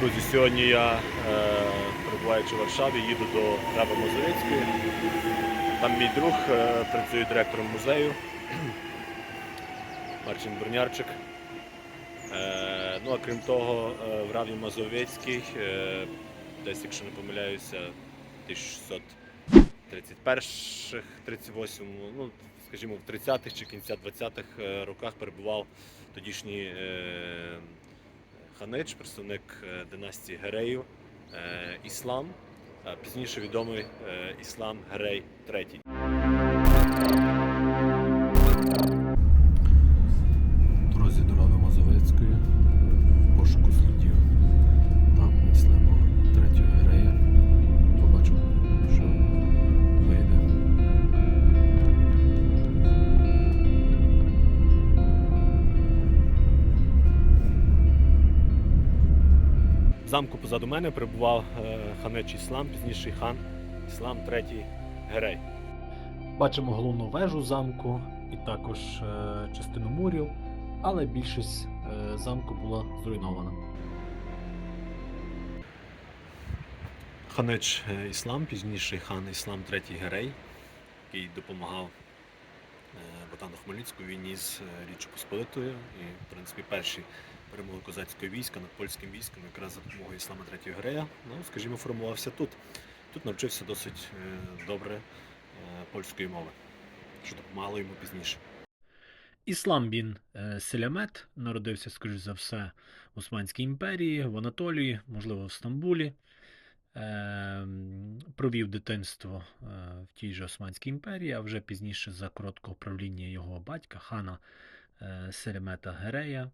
Друзі, сьогодні я, е, перебуваючи в Варшаві, їду до Раби Мозовицької. Там мій друг е, працює директором музею Марчин Бронярчик. Е, ну а крім того, в Раві Мазовецькій, десь, якщо не помиляюся, 1631 38 ну, скажімо, в 30-х чи кінця 20-х е, роках перебував тодішній ханич, представник е, династії Гереїв, е, Іслам, пізніше відомий е, Іслам Герей III. Замку позаду мене перебував е, ханеч Іслам, пізніший хан Іслам III Герей. Бачимо головну вежу замку і також е, частину мурів, але більшість е, замку була зруйнована. Ханеч Іслам, пізніший хан Іслам III Герей, який допомагав е, Богдану Хмельницькому у війні з Річчю Посполитою. І, в принципі, перші перемоги козацького війська над польським військом якраз за допомогою Іслама III Герея, ну, скажімо, формувався тут. Тут навчився досить е, добре е, польської мови, що допомагало йому пізніше. Іслам бін е, Селямет народився, скоріш за все, в Османській імперії, в Анатолії, можливо, в Стамбулі. Провів дитинство в тій же Османській імперії, а вже пізніше за короткого правління його батька, хана Селямета Герея,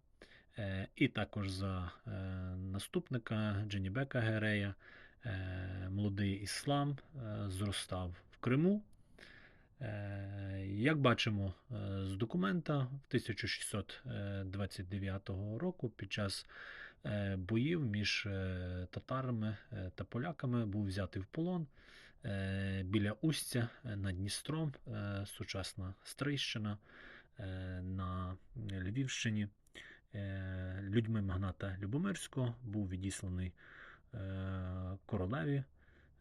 і також за е, наступника Дженібека Герея. Е, Молодий іслам е, зростав в Криму. Е, Як бачимо е, з документа, в 1629 року під час е, боїв між е, татарами е, та поляками був взятий в полон е, біля Устя е, над Дністром, е, сучасна Стрийщина е, на Львівщині. Е, Людьми магната Любомирського був відісланий е, королеві,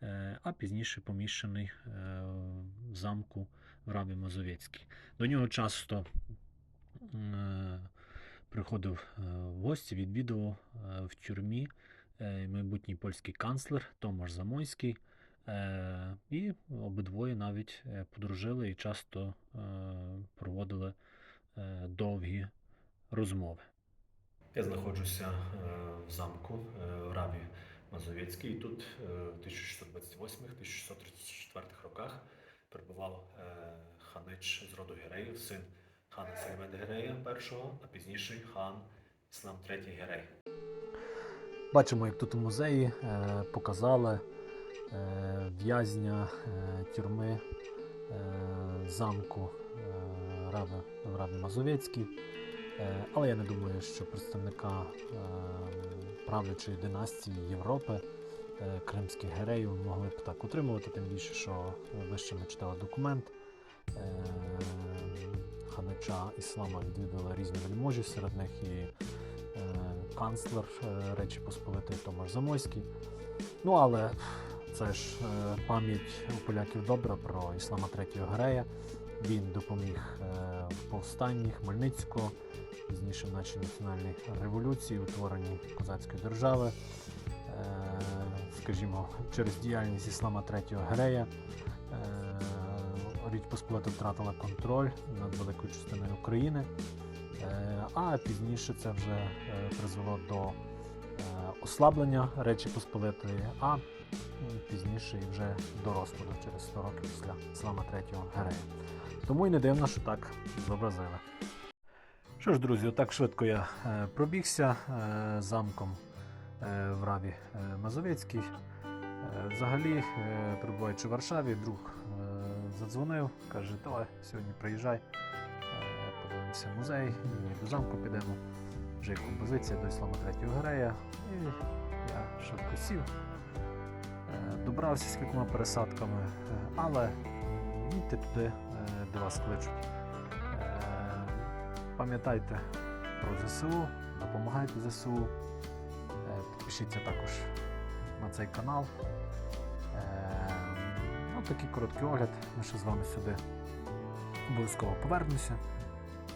е, а пізніше поміщений в замку в Раві Мазовецькій. До нього часто приходив в гості, відвідував в тюрмі майбутній польський канцлер Томаш Замойський. І обидвоє навіть подружили і часто проводили довгі розмови. Я знаходжуся е, в замку е, в Раві Мазовецькій. І тут е, в 1628-1634 роках перебував ханич з роду Гереїв, син хана Селімеда Герея І, а пізніший хан Іслам III Герей. Бачимо, як тут у музеї показали в'язня тюрми замку Рави, Мазовецькій. Е, Але я не думаю, що представника е, правлячої династії Європи, е, кримських гереїв, могли б так утримувати, тим більше, що вище ми читали документ. Е, Ханича Іслама відвідали різні вельможі, серед них і е, канцлер е, Речі Посполитої Томаш Замойський. Ну але це ж пам'ять у поляків добра про Іслама III Герея. Він допоміг повстанні Хмельницького, пізніше в нашій національній революції, утворенні козацької держави. Е, Скажімо, через діяльність Іслама III Герея е, Річ Посполита втратила контроль над великою частиною України. Е, А пізніше це вже призвело до ослаблення Речі Посполитої, а м, пізніше і вже до розпаду через 100 років після Іслама III Герея. Тому і не дивно, що так зобразили. Що ж, друзі, отак швидко я е, пробігся е, замком е, в Раві Мазовецькій. Взагалі, перебуваючи в Варшаві, друг задзвонив, каже, давай сьогодні приїжджай, подивимося музей і до замку підемо. Вже є композиція до Іслама Третього Герея. І я швидко сів, добрався з кількома пересадками, е, але їдьте туди, е, де вас кличуть. Е, Пам'ятайте про ЗСУ, допомагайте ЗСУ, е, підпишіться також на цей канал. Е, ну, такий короткий огляд. Ми ще з вами сюди обов'язково повернемося.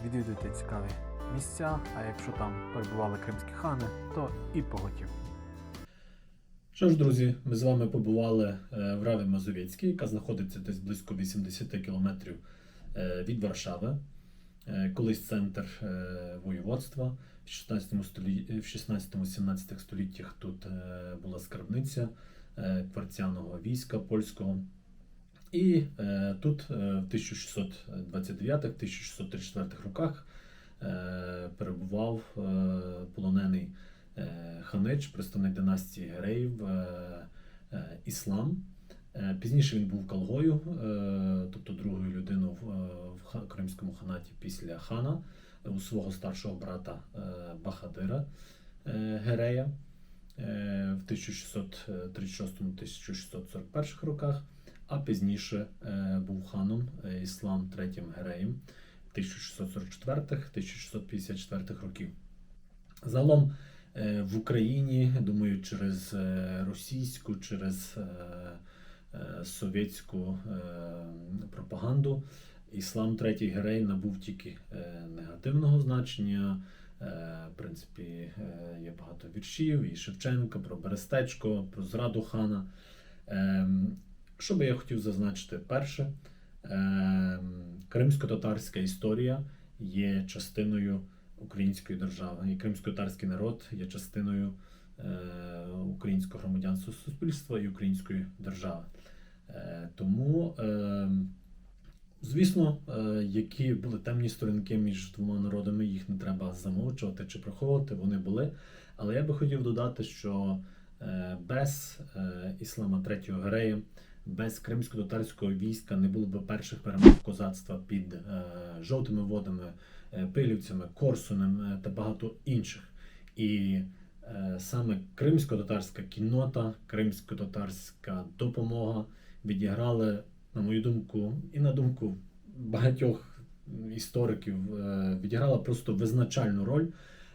Відвідуйте цікаві місця, а якщо там перебували кримські хани, то і поготів. Що ж, друзі, ми з вами побували е, в Раві Мазовецькій, яка знаходиться десь близько 80 кілометрів е, від Варшави. Е, Колись центр воєводства. В 16 столітті, в 16-17 століттях тут була скарбниця кварцяного війська польського. І тут в 1629-1634 роках перебував полонений ханич, представник династії Гереїв, е, е, Іслам. Е, Пізніше він був Калгою, е, тобто другою людиною в, е, Кримському ханаті після хана, е, у свого старшого брата е, Бахадира е, Герея е, в 1636-1641 роках, а пізніше е, був ханом е, Іслам III Гереєм 1644-1654 років. Загалом е, в Україні, думаю, через е, російську, через е, е, совєтську е, пропаганду іслам третій герей набув тільки е, негативного значення. Е, В принципі, е, є багато віршів і Шевченка про Берестечко, про зраду хана. Що би я хотів зазначити? Перше, кримсько-татарська історія є частиною української держави. І кримсько-татарський народ є частиною е, українського громадянства суспільства і української держави. Е, тому, е, звісно, які були темні сторінки між двома народами, їх не треба замовчувати чи приховувати, вони були. Але я би хотів додати, що без іслама третього Герея, без кримсько-татарського війська не було б перших перемог козацтва під жовтими водами, пилівцями, Корсунем е, та багато інших. І е, саме кримсько-татарська кіннота, кримсько-татарська допомога відіграли, на мою думку, і на думку багатьох істориків, е, відіграла просто визначальну роль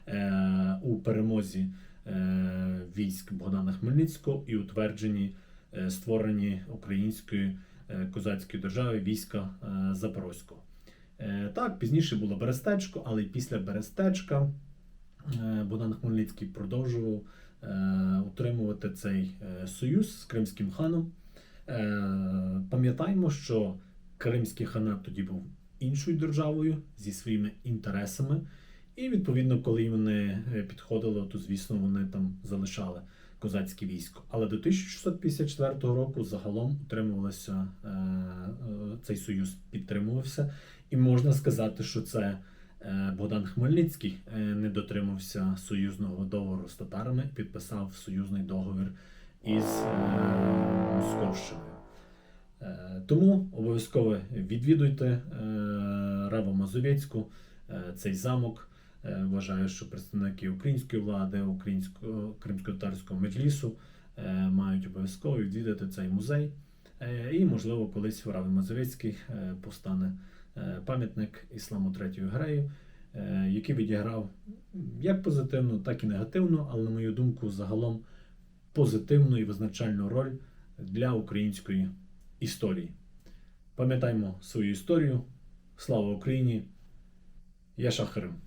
е, у перемозі е, військ Богдана Хмельницького і утвердженні е, створенні української е, козацької держави війська е, Запорозького. Е, Так, пізніше було Берестечко, але й після Берестечка е, Богдан Хмельницький продовжував е, утримувати цей союз з Кримським ханом. Пам'ятаємо, що Кримський ханат тоді був іншою державою зі своїми інтересами, і відповідно, коли вони підходили, то звісно вони там залишали козацьке військо. Але до 1654 року загалом утримувалося цей союз підтримувався, і можна сказати, що це е, Богдан Хмельницький е, не дотримався союзного договору з татарами, підписав союзний договір із е, Московщиною. Тому обов'язково відвідуйте Раву Мазовецьку, цей замок. Вважаю, що представники української влади, українського кримсько-татарського меджлісу е, мають обов'язково відвідати цей музей. Е, І, можливо, колись в Раві Мазовецькій е, постане е, пам'ятник ісламу третього грею, який відіграв як позитивну, так і негативну, але, на мою думку, загалом позитивну і визначальну роль для української історії. Пам'ятаймо свою історію. Слава Україні! Я Шахарим.